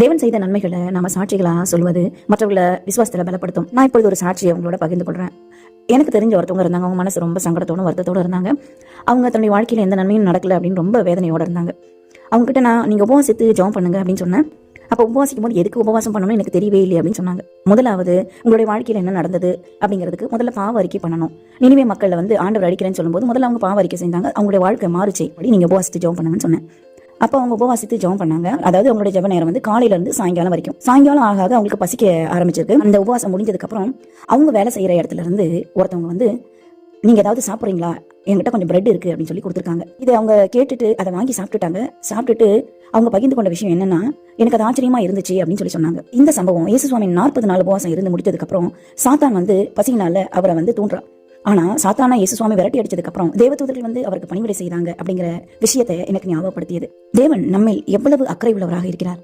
தேவன் செய்த நன்மைகளை நாம சாட்சிகளாக சொல்வது மற்றவர்களை விசுவாசத்தில் பலப்படுத்தும். நான் இப்பொழுது ஒரு சாட்சியை அவங்களோட பகிர்ந்து கொள்றேன். எனக்கு தெரிஞ்ச ஒருத்தவங்க இருந்தாங்க. அவங்க மனசு ரொம்ப சங்கடத்தோடும் வருத்தத்தோடு இருந்தாங்க. அவங்க தன்னுடைய வாழ்க்கையில் எந்த நன்மையும் நடக்கல அப்படின்னு ரொம்ப வேதனையோடு இருந்தாங்க. அவங்க கிட்ட நான் நீங்கள் உபவாசித்து ஜெபம் பண்ணுங்க அப்படின்னு சொன்னேன். அப்போ உபவாசிக்கும் போது எதுக்கு உபவாசம் பண்ணணும் எனக்கு தெரியவே இல்லை அப்படின்னு சொன்னாங்க. முதலாவது உங்களுடைய வாழ்க்கையில் என்ன நடந்தது அப்படிங்கிறதுக்கு முதல்ல பாவ அறிக்கை பண்ணணும். நினைவே மக்களை வந்து ஆண்டவர் அடிக்கிறேன்னு சொல்லும்போது முதல்ல அவங்க பாவ அறிக்கை செஞ்சாங்க. அவங்களுடைய வாழ்க்கை மாறுச்சு. அப்படி நீங்கள் உபவாசித்து ஜாம் பண்ணுங்கன்னு சொன்னேன். அப்போ அவங்க உபவாசித்து ஜெபம் பண்ணாங்க. அதாவது அவங்களுடைய ஜெப நேரம் வந்து காலையில இருந்து சாயங்காலம் வரைக்கும். சாயங்காலம் ஆக ஆக அவங்களுக்கு பசிக்க ஆரம்பிச்சிருக்கு. அந்த உபவாசம் முடிஞ்சதுக்கு அப்புறம் அவங்க வேலை செய்யற இடத்துல இருந்து ஒருத்தவங்க வந்து நீங்க ஏதாவது சாப்பிட்றீங்களா? என்கிட்ட கொஞ்சம் பிரெட் இருக்கு அப்படின்னு சொல்லி கொடுத்துருக்காங்க. இதை அவங்க கேட்டுட்டு அதை வாங்கி சாப்பிட்டுட்டாங்க. சாப்பிட்டுட்டு அவங்க பகிர்ந்து கொண்ட விஷயம் என்னன்னா எனக்கு அது ஆச்சரியமா இருந்துச்சு அப்படின்னு சொல்லி சொன்னாங்க. இந்த சம்பவம் இயேசு சுவாமி நாற்பது நாள் உபவாசம் இருந்து முடிச்சதுக்கு அப்புறம் சாத்தான் வந்து பசியினால அவரை வந்து தூண்டுறான். ஆனால் சாத்தானா இயேசு சுவாமி விரட்டி அடிச்சதுக்கப்புறம் தேவதூதர்கள் வந்து அவருக்கு பணிவிடை செய்தாங்க அப்படிங்கிற விஷயத்தை எனக்கு ஞாபகப்படுத்தியது. தேவன் நம்மில் எவ்வளவு அக்கறை உள்ளவராக இருக்கிறார்?